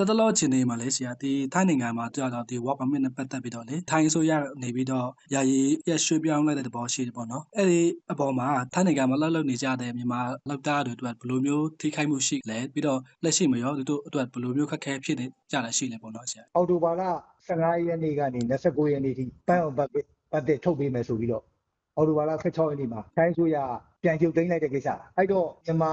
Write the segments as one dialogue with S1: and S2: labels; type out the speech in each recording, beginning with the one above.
S1: တတလောအခြေအနေမှာလေဆရာဒီထိုင်းနိုင်ငံမှာကြာတော့ဒီ work permit နဲ့ပတ်သက်ပြီးတော့လေထိုင်းအစိုးရနေပြီးတော့ယာယီရရွှေ့ပြောင်းလိုက်တဲ့သဘောရှိတယ်ပေါ့နော်အဲ့ဒီအပေါ်မှာထိုင်းနိုင်ငံမှာလှုပ်လှုပ်နေကြတဲ့မြန်မာလောက်သားတွေအတွက်ဘယ်လိုမျိုးထိခိုက်မှုရှိလဲပြီးတော့လက်ရှိမှာရောသူတို့အတွက်ဘယ်လိုမျိုးခက်ခဲဖြစ်နေကြတာရှိလဲပေါ့နော်ဆရာ
S2: အော်တိုဘာလ15ရက်နေ့ကနေ29ရက်နေ့ထိပန်းအောင်ဘတ်ပတ်တဲ့ထုတ်ပေးမယ်ဆိုပြီးတော့အော်တိုဘာလ16ရက်နေ့မှာထိုင်းဆိုရပြန်ကျုပ်သိမ်းလိုက်တဲ့ကိစ္စအဲ့တော့မြန်မာ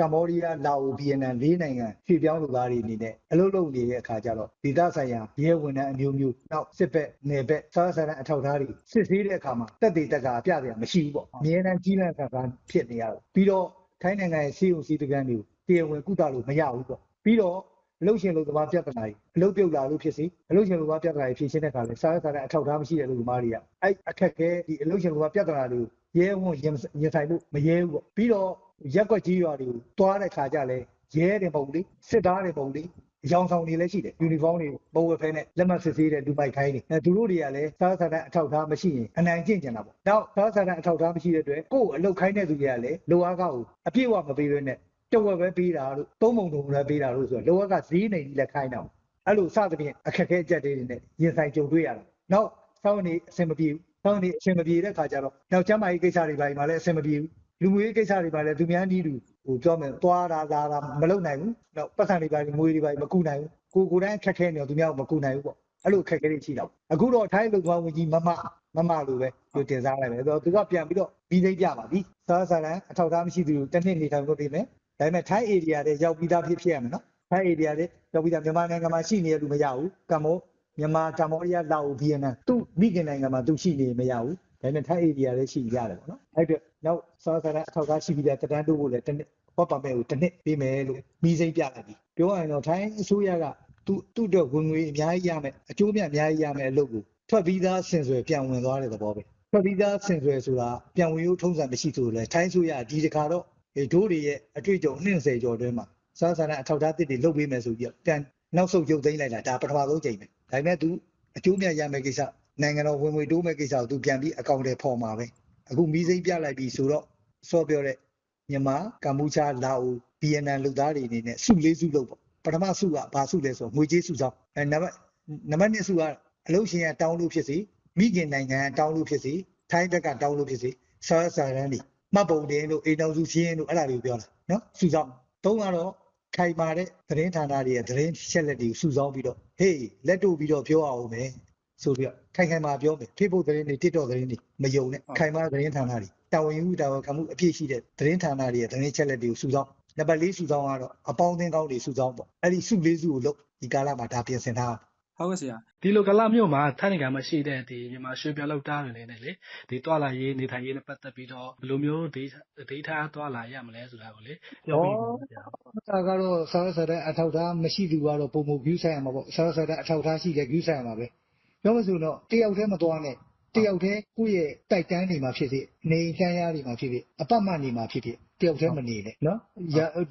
S2: ကမ္ဘောဒီးယားလာအိုဗီယက်နမ်လေးနိုင်ငံဖြည့်ပြောင်းလူသားတွေအနေနဲ့အလုပ်လုပ်နေတဲ့အခါကျတော့ဒေသဆိုင်ရာရဲဝန်ထမ်းအမျိုးမျိုးနောက်စစ်ဘက်နယ်ဘက်စားဆန်တဲ့အထောက်အထားတွေစစ်ဆေးတဲ့အခါမှာတက်သေးတက်ကအပြရမရှိဘူးပေါ့အမြဲတမ်းကြီးလန့်ဆန်ဆန်ဖြစ်နေရတော့ပြီးတော့ထိုင်းနိုင်ငံရဲ့စီးုံစီးတကန်းတွေကိုတရားဝင်ကုသလို့မရဘူးပေါ့ပြီးတော့အလုတ်ရှင်လူသမားပြဿနာတွေအလုတ်ပြုတ်လာလို့ဖြစ်စီအလုတ်ရှင်လူသမားပြဿနာတွေဖြေရှင်းတဲ့အခါလဲစားရစားတဲ့အထောက်အထားမရှိတဲ့လူသမားတွေကအဲ့အခက်ခဲဒီအလုတ်ရှင်လူသမားပြဿနာတွေကိုရဲဝံ့ရင်ရင်ဆိုင်လို့မရဲဘူးပေါ့ပြီးတော့ ရက်ွက်ကြီးရွာတွေကိုတွားတဲ့ခါကျလဲရဲတယ်ပုံလေစစ်သားတွေပုံလေအယောင်ဆောင်တွေလည်းရှိတယ်ယူနီဖောင်းတွေပုံဝတ်ဖဲနဲ့လက်မှတ်စစ်ဆေးတဲ့လူပိုက်ခိုင်းတွေအဲသူတို့တွေကလည်းစားစားတဲ့အထောက်အထားမရှိရင်အနိုင်ကျင့်ကြတာပေါ့နောက်စားစားတဲ့အထောက်အထားမရှိတဲ့အတွက်ကိုယ်အလုတ်ခိုင်းတဲ့သူတွေကလည်းလိုအားကောက်ကိုအပြည့်အဝမပေးဘဲနဲ့တဝက်ပဲပေးတာလို့သုံးပုံတုံလည်းပေးတာလို့ဆိုတော့လောကဈေးနေကြီးလည်းခိုင်းတော့အဲ့လိုစသဖြင့်အခက်ခဲအကျက်တွေနဲ့ရင်ဆိုင်ကြုံတွေ့ရတာနောက်စောင်းနေအဆင်မပြေဘူးစောင်းနေအဆင်မပြေတဲ့ခါကျတော့နောက်ကျမ်းမာရေးကိစ္စတွေပိုင်းမှာလည်းအဆင်မပြေဘူး လူမျိုးရေးကိစ္စတွေမှာလည်းသူများနီးတူဟိုပြောမယ်သွားတာလာတာမလုပ်နိုင်ဘူးနောက်ပတ်စံတွေပိုင်းငွေတွေပိုင်းမကူနိုင်ဘူးကိုကိုတိုင်းအခက်ခဲနေတော့သူများမကူနိုင်ဘူးပေါ့အဲ့လိုအခက်ခဲတွေရှိတော့အခုတော့ထိုင်းလူသွားဝင်ကြီးမမမမလိုပဲသူတင်စားလိုက်မယ်ဆိုတော့သူကပြန်ပြီးတော့ပြီးသိမ့်ပြပါပြီစားစားလန်အထောက်အထားမရှိသူတစ်နှစ်နေထိုင်လို့နေမယ်ဒါပေမဲ့ထိုင်း area တွေရောက်ပြီးသားဖြစ်ဖြစ်ရမယ်နော်ထိုင်း area တွေရောက်ပြီးသားမြန်မာနိုင်ငံမှာရှိနေတဲ့လူမရဘူးကမ္ဘောမြန်မာကမ္ဘောဒီးယားလာအိုဗီယက်နမ်သူမိခင်နိုင်ငံမှာသူရှိနေမရဘူး ဒါပေမဲ့ထိုင်း area တွေရှိရတယ်ပေါ့နော်အဲ့အတွက်နောက်စားစားလန်အထောက်အထားရှိပြီးသားတန်းတိုးဖို့လည်းတစ်နှစ်ဟောပါမယ်ကိုတစ်နှစ်ပေးမယ်လို့မိစိမ့်ပြလိုက်ပြီပြောရရင်တော့ထိုင်းအစိုးရကသူသူ့အတွက်ဝင်ငွေအများကြီးရမယ်အကျိုးမြတ်အများကြီးရမယ်အလုပ်ကိုထွက်ပြီးသားဆင်ဆွယ်ပြန်ဝင်သွားတဲ့သဘောပဲထွက်ပြီးသားဆင်ဆွယ်ဆိုတာပြန်ဝင်ရိုးထုံးစံမရှိဆိုလဲထိုင်းဆိုရဒီတခါတော့အဲဒိုးတွေရဲ့အတွေ့အကြုံ20ကျော်အတွင်းမှာစားစားတဲ့အထောက်အထားတစ်တွေလုပ်ပေးမယ်ဆိုပြီးတော့ပြန်နောက်ဆုတ်ရုပ်သိမ်းလိုက်တာဒါပထမဆုံးချိန်ပဲဒါပေမဲ့ तू အကျိုးမြတ်ရမယ်ကိစ္စ နိုင်ငံတော်ဝင်ငွေတိုးမဲ့ကိစ္စကို तू ပြန်ပြီးအကောင့်တွေဖော်မှာပဲအခုမီးစိမ့်ပြလိုက်ပြီဆိုတော့စောပြောတဲ့မြန်မာကမ္ဘောချာလာအိုဗီယက်နမ်လူသားတွေအနေနဲ့စုလေးစုလုပ်ပေါ့ပထမစုကဘာစုလဲဆိုတော့ငွေကြေးစုဆောင်အဲနံပါတ်နံပါတ်2စုကအလုပ်ရှင်ကတောင်းလို့ဖြစ်စီမိခင်နိုင်ငံကတောင်းလို့ဖြစ်စီထိုင်းဘက်ကတောင်းလို့ဖြစ်စီဆာဆာရန်ဒီမှတ်ပုံတင်လို့အိမ်တော်စုရှင်းလို့အဲ့ဒါတွေကိုပြောတာနော်စုဆောင်သုံးကတော့ခိုင်မာတဲ့သတင်းဌာနတွေရဲ့သတင်းချက်လက်တွေကိုစုဆောင်ပြီးတော့ဟေးလက်တို့ပြီးတော့ပြောအောင်မယ် ဆိုပြီးတော့ခိုင်ခိုင်မာပြောမယ် Facebook သတင်းတွေ TikTok သတင်းတွေမယုံနဲ့ခိုင်မာသတင်းဌာနတွေတာဝန်ယူတာဝန်ခံမှုအပြည့်ရှိတဲ့သတင်းဌာနတွေရဲ့သတင်းချက်လက်တွေကိုစုဆောင်နံပါတ်၄စုဆောင်ကတော့အပေါင်းအသင်းကောင်းတွေစုဆောင်ပေါ့အဲ့ဒီစုလေးစုကိုလုပ်ဒီကာလမှာဒါပြင်ဆင်ထား
S1: ဟုတ်ကဲ့ဆရာဒီလိုကလမျိုးမှာထိုင်းနိုင်ငံမှာရှိတဲ့ဒီမြန်မာရွှေပြောင်းလောက်သားတွေလည်းလေဒီတွာလာရေးနေထိုင်ရေးနဲ့ပတ်သက်ပြီးတော့ဘယ်လိုမျိုးဒေဒေတာတွာလာရမလဲဆိုတာကိုလေပြောပြပါဆရာ
S2: ဒါကတော့စားရစတဲ့အထောက်ထားမရှိသူကတော့ပုံမဂူးဆိုင်ရမှာပေါ့စားရစတဲ့အထောက်ထားရှိတဲ့ဂူးဆိုင်ရမှာပဲ ပြောမဆိုတော့ တယောက်တည်းမသွားနဲ့ တယောက်တည်း ကိုယ့်ရဲ့တိုက်တန်းတွေမှာဖြစ်ဖြစ် နေချမ်းရတွေမှာဖြစ်ဖြစ် အပတ်မှနေမှာဖြစ်ဖြစ် တယောက်တည်းမနေနဲ့နော်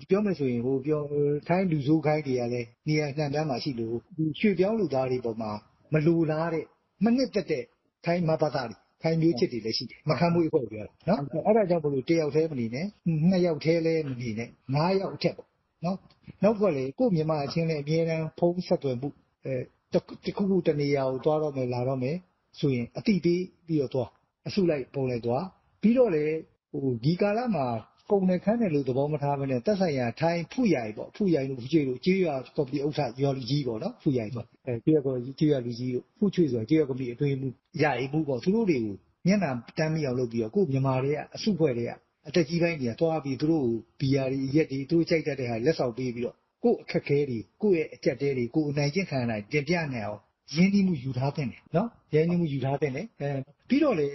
S2: ပြောမယ်ဆိုရင်ဟိုပြောထိုင်းလူဆိုးခိုင်းတွေကလည်း နေရာနှံတန်းမှာရှိလို့ရွှေပြောင်းလူသားတွေပေါ်မှာ မလူလားတဲ့ မနစ်တက်တဲ့ ထိုင်း မဘာသာတွေ ထိုင်းမျိုးချစ်တွေလည်း ရှိတယ် မခံမှုဖို့ပြောတာနော်အဲ့ဒါကြောင့်ဘလို့ တယောက်တည်းမနေနဲ့ နှစ်ယောက်တည်းလည်း မနေနဲ့ ငါးယောက်အထက်ပေါ့ နော်နောက်ကလေကို့မြန်မာအချင်းလည်းအမြဲတမ်း ဖုံးဆက်သွယ်မှုအဲ တခုခုတနေရာကိုသွားတော့မယ်လာတော့မယ်ဆိုရင်အတိပေးပြီးတော့သွားအစုလိုက်ပုံလိုက်သွားပြီးတော့လေဟိုဒီကာလမှာကုန်နဲ့ခန်းတယ်လို့သဘောမထားဘဲနဲ့တက်ဆိုင်ရာထိုင်းဖူရိုင်ပေါ့ဖူရိုင်လို့ဖူချွေလို့ကြေးရွာကော်ပီဥက္ကဋ္ဌရော်လူကြီးပေါ့နော်ဖူရိုင်ဆိုအဲကြေးရွာကောကြေးရွာလူကြီးလို့ဖူချွေဆိုကြေးရွာကော်ပီအတွင်းမှုရာအိမှုပေါ့သူတို့တွေကိုမျက်နှာတမ်းမိအောင်လုပ်ပြီးတော့ကိုမြန်မာတွေကအစုဖွဲ့တွေကအတက်ကြီးပိုင်းတွေကသွားပြီးသူတို့ဘီယာတွေရက်တွေသူတို့ကြိုက်တတ်တဲ့ဟာလက်ဆောင်ပေးပြီးတော့ ကိုအခက်ခဲတွေကိုယ့်ရဲ့အကြက်တဲတွေကိုအနိုင်ကျင့်ခံရတာတင်ပြနေအောင်ရင်းနှီးမှုယူထားတဲ့တယ်နော်ရင်းနှီးမှုယူထားတဲ့တယ်အဲပြီးတော့လေ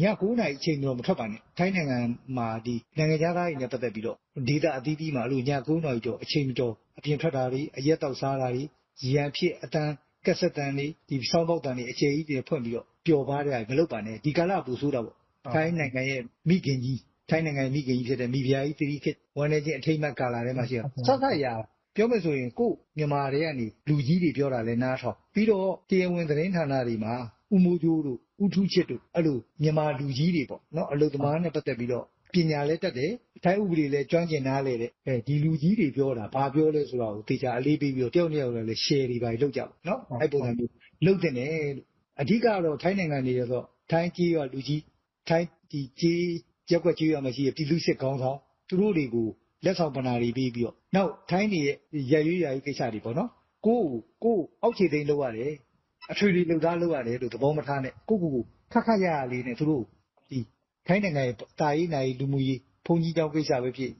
S2: ည9နာရီအချိန်တော့မထွက်ပါနဲ့ထိုင်းနိုင်ငံမှာဒီနိုင်ငံသားတွေနဲ့ပတ်သက်ပြီးတော့ဒေတာအသီးသီးမှာအဲ့လိုည9နာရီကျော်အချိန်မတော်အပြင်ထွက်တာတွေအရက်တောက်စားတာတွေရန်ဖြစ်အတန်းကက်ဆက်တန်တွေဒီဆောင်းပေါက်တန်တွေအခြေကြီးတွေဖွင့်ပြီးတော့ပျော်ပါတဲ့မလုပ်ပါနဲ့ဒီကာလပူဆိုးတာပေါ့ထိုင်းနိုင်ငံရဲ့မိခင်ကြီး ထိုင်းနိုင်ငံမိခင်ကြီးဖြစ်တဲ့ မိဖုရားကြီး သီရိခေတ်ဝန်နေချင်း အထိတ်မှတ် ကာလာထဲမှာရှိတာဆက်ဆက်ရာ ပြောမယ်ဆိုရင် ကိုမြန်မာတွေကနေ လူကြီးတွေ ပြောတာလဲနားထောင် ပြီးတော့ တရားဝင် သတင်းဌာနတွေမှာဥမိုးကျိုးတို့ဥထုချစ်တို့ အဲ့လို မြန်မာလူကြီးတွေပေါ့နော် အလုသမားနဲ့ ပတ်သက်ပြီးတော့ပပညာလည်းတတ်တယ် ထိုင်းဥပဒေလည်း ကျွမ်းကျင်နားလေတဲ့အဲဒီလူကြီးတွေပြောတာ ဘာပြောလဲဆိုတာကိုတေချာအလေးပေးပြီးတော့ တယောက်တစ်ယောက်လည်း share တွေပါလုပ်ကြပါနော် အဲ့ပုံစံမျိုး လုပ်တဲ့နဲ့အဓိကတော့ ထိုင်းနိုင်ငံနေရဆိုထိုင်းကြီးရလူကြီး ထိုင်းဒီကြီး ရက်ွက်ကြီးရမရှိရပြည်သူစစ်ကောင်းဆောင် သူတို့တွေကို လက်ဆောင်ပနာတွေပေးပြီးတော့ နောက် ထိုင်းနေရဲ့ရရွရရွကိစ္စတွေပေါ့နော် ကိုကို အောက်ခြေသိမ်းလောက်ရတယ် အထွေထွေလှုပ်သားလောက်ရတယ်လို့ သဘောမထားနဲ့ ကိုကိုကိုခက်ခက်ရရလေးနဲ့ သူတို့ဒီထိုင်းနိုင်ငံရဲ့တာရေးနိုင်လူမှုရေး ဘုံကြီးတောင်ကိစ္စပဲဖြစ်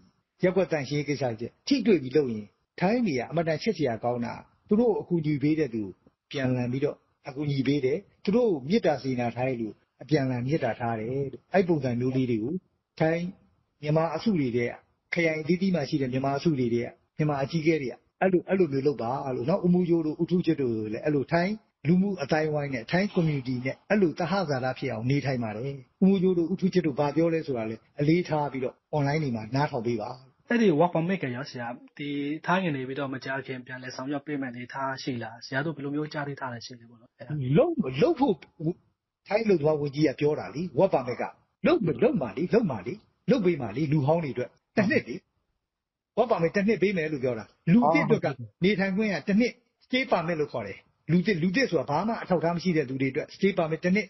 S2: ရက်ွက်တန်ရှင်းရေးကိစ္စဖြစ် ထိတွေ့ပြီးလုပ်ရင် ထိုင်းနေကအမတန်ချစ်စရာကောင်းတာသူတို့အကူအညီပေးတဲ့သူပြန်လည်ပြီးတော့ အကူအညီပေးတယ် သူတို့မေတ္တာစေနာထားရလို့ အပြန်လည်မေတ္တာထားတယ်လို့အဲ့ပုံစံမျိုးလေးတွေကိုထိုင်းမြန်မာအစုတွေတဲ့ခရိုင်အသီးသီးမှာရှိတဲ့မြန်မာအစုတွေတဲ့မြန်မာအကြီးအကဲတွေကအဲ့လိုအဲ့လိုမျိုးလုပ်ပါလို့နော်အမှုရိုးတို့ဥထုချစ်တို့လည်းအဲ့လိုထိုင်းလူမှုအတိုင်းဝိုင်းနဲ့ထိုင်း community နဲ့အဲ့လိုတဟဇာတာဖြစ်အောင်နေထိုင်ပါတယ်။ဥမှုကျိုးတို့ဥထုချစ်တို့ဘာပြောလဲဆိုတာလေအလေးထားပြီးတော့ online တွေမှာနားထောင်ပေးပါ
S1: အဲ့ဒီ work permit ကရောဆရာဒီထိုင်းငနေပြီးတော့မကြခင်ပြန်လဲဆောင်ရွက်ပေးမယ်နေထားရှိလားဆရာတို့ဘယ်လိုမျိုးကြားသိထားလဲရှိလေပေါ့နော်အဲ့ဒါ။
S2: လုံးလုံးဖို့ ထိုင်းလုံသွားဝင်ကြီးက ပြောတာလी what permit က လုံးမလုံးပါလीလုံးပါလीလုံးပေးပါလीလူဟောင်းတွေအတွက်တစ်နှစ်လी what permit တစ်နှစ်ပေးမယ်လို့ ပြောတာ လူတစ်အတွက်က နေထိုင်ခွင့်ကတစ်နှစ် stay permit လို့ခေါ်တယ် လူတစ်လူတစ်ဆိုတာ ဘာမှ အထောက်အထားမရှိတဲ့သူတွေအတွက် stay permit တစ်နှစ်